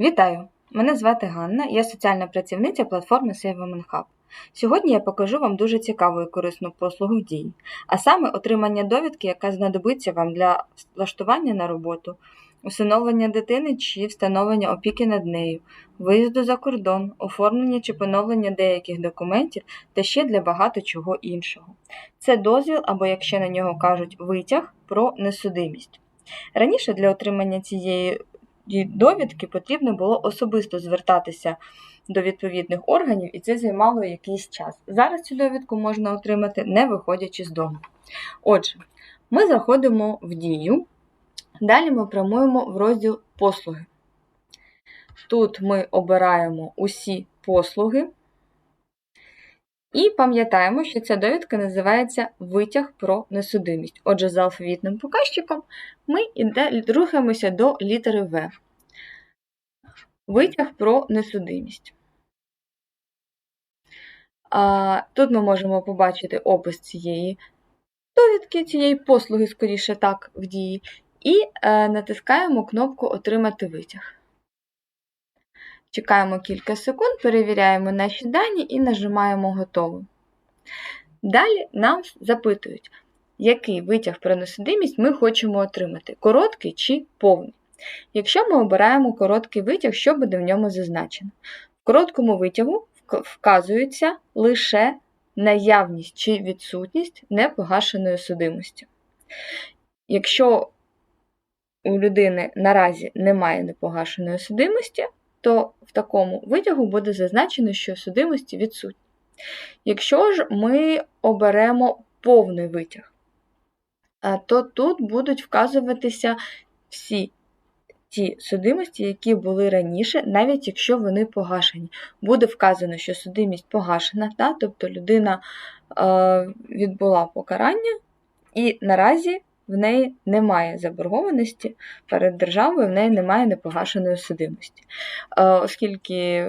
Вітаю! Мене звати Ганна, я соціальна працівниця платформи Save Women Hub. Сьогодні я покажу вам дуже цікаву і корисну послугу в дії, а саме отримання довідки, яка знадобиться вам для влаштування на роботу, усиновлення дитини чи встановлення опіки над нею, виїзду за кордон, оформлення чи поновлення деяких документів та ще для багато чого іншого. Це дозвіл або, як ще на нього кажуть, витяг про несудимість. Раніше для отримання цієї довідки потрібно було особисто звертатися до відповідних органів, і це займало якийсь час. Зараз цю довідку можна отримати, не виходячи з дому. Отже, ми заходимо в дію, далі ми прямуємо в розділ послуги. Тут ми обираємо усі послуги. І пам'ятаємо, що ця довідка називається витяг про несудимість. Отже, за алфавітним показчиком ми рухаємося до літери В. Витяг про несудимість. Тут ми можемо побачити опис цієї довідки, цієї послуги, скоріше так, в дії, і е, натискаємо кнопку Отримати витяг. Чекаємо кілька секунд, перевіряємо наші дані і нажимаємо Готово. Далі нам запитують, який витяг про несудимість ми хочемо отримати: короткий чи повний. Якщо ми обираємо короткий витяг, що буде в ньому зазначено? В короткому витягу вказується лише наявність чи відсутність непогашеної судимості. Якщо у людини наразі немає непогашеної судимості, то в такому витягу буде зазначено, що судимості відсутні. Якщо ж ми оберемо повний витяг, то тут будуть вказуватися всі ті судимості, які були раніше, навіть якщо вони погашені. Буде вказано, що судимість погашена, да? тобто людина е, відбула покарання, і наразі в неї немає заборгованості перед державою, в неї немає непогашеної судимості. Е, оскільки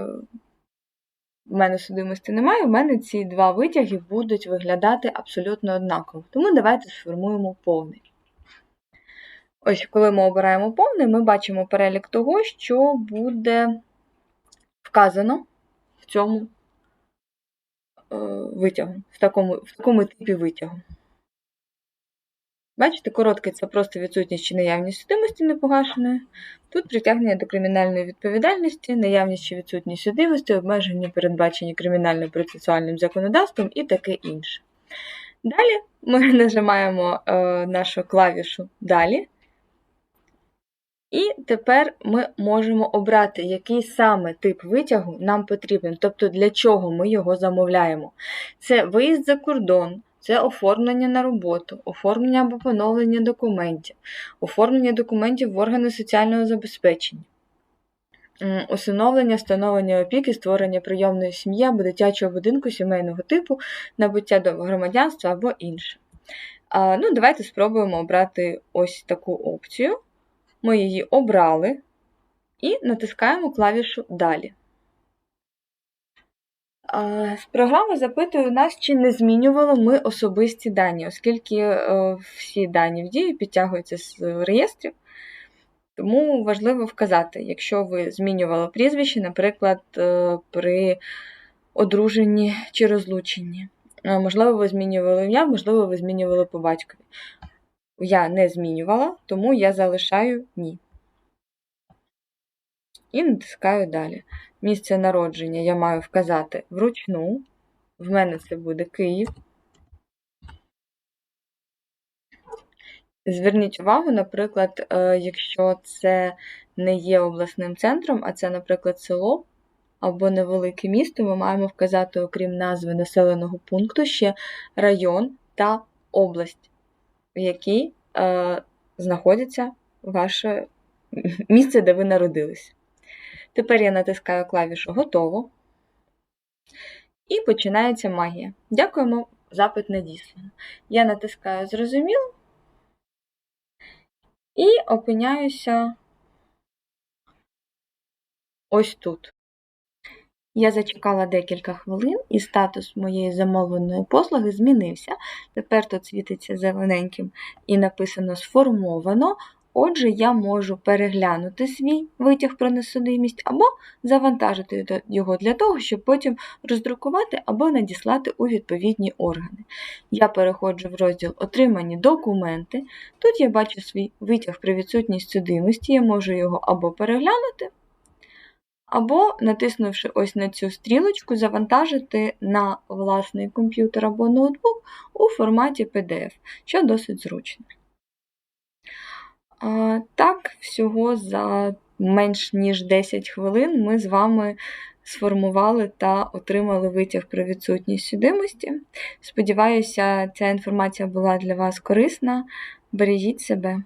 в мене судимості немає, в мене ці два витяги будуть виглядати абсолютно однаково. Тому давайте сформуємо повний. Ось, коли ми обираємо повний, ми бачимо перелік того, що буде вказано в цьому е, витягу, в такому, в такому типі витягу. Бачите, короткий це просто відсутність чи наявність судимості непогашеної. Тут притягнення до кримінальної відповідальності, наявність чи відсутність судимості, обмеження, передбачені кримінально-процесуальним законодавством і таке інше. Далі ми нажимаємо е, нашу клавішу Далі. І тепер ми можемо обрати, який саме тип витягу нам потрібен, тобто для чого ми його замовляємо. Це виїзд за кордон, це оформлення на роботу, оформлення або поновлення документів, оформлення документів в органи соціального забезпечення, усиновлення, встановлення опіки, створення прийомної сім'ї або дитячого будинку сімейного типу, набуття до громадянства або інше. Ну, Давайте спробуємо обрати ось таку опцію. Ми її обрали і натискаємо клавішу Далі. Програма запитує нас, чи не змінювали ми особисті дані, оскільки е, всі дані в дії підтягуються з реєстрів. Тому важливо вказати, якщо ви змінювали прізвище, наприклад, е, при одруженні чи розлученні. Е, можливо, ви змінювали ім'я, можливо, ви змінювали по батькові. Я не змінювала, тому я залишаю ні. І натискаю далі. Місце народження я маю вказати вручну. В мене це буде Київ. Зверніть увагу, наприклад, е, якщо це не є обласним центром, а це, наприклад, село або невелике місто, ми маємо вказати, окрім назви населеного пункту, ще район та область, в якій е, знаходиться ваше місце, де ви народились. Тепер я натискаю клавішу Готово. І починається магія. Дякуємо, запит надіслано. Я натискаю Зрозуміло і опиняюся ось тут. Я зачекала декілька хвилин, і статус моєї замовленої послуги змінився. Тепер тут світиться зелененьким і написано Сформовано Отже, я можу переглянути свій витяг про несудимість або завантажити його для того, щоб потім роздрукувати або надіслати у відповідні органи. Я переходжу в розділ Отримані документи. Тут я бачу свій витяг про відсутність судимості, я можу його або переглянути, або, натиснувши ось на цю стрілочку, завантажити на власний комп'ютер або ноутбук у форматі PDF, що досить зручно. А, Так, всього за менш ніж 10 хвилин ми з вами сформували та отримали витяг про відсутність судимості. Сподіваюся, ця інформація була для вас корисна. Бережіть себе.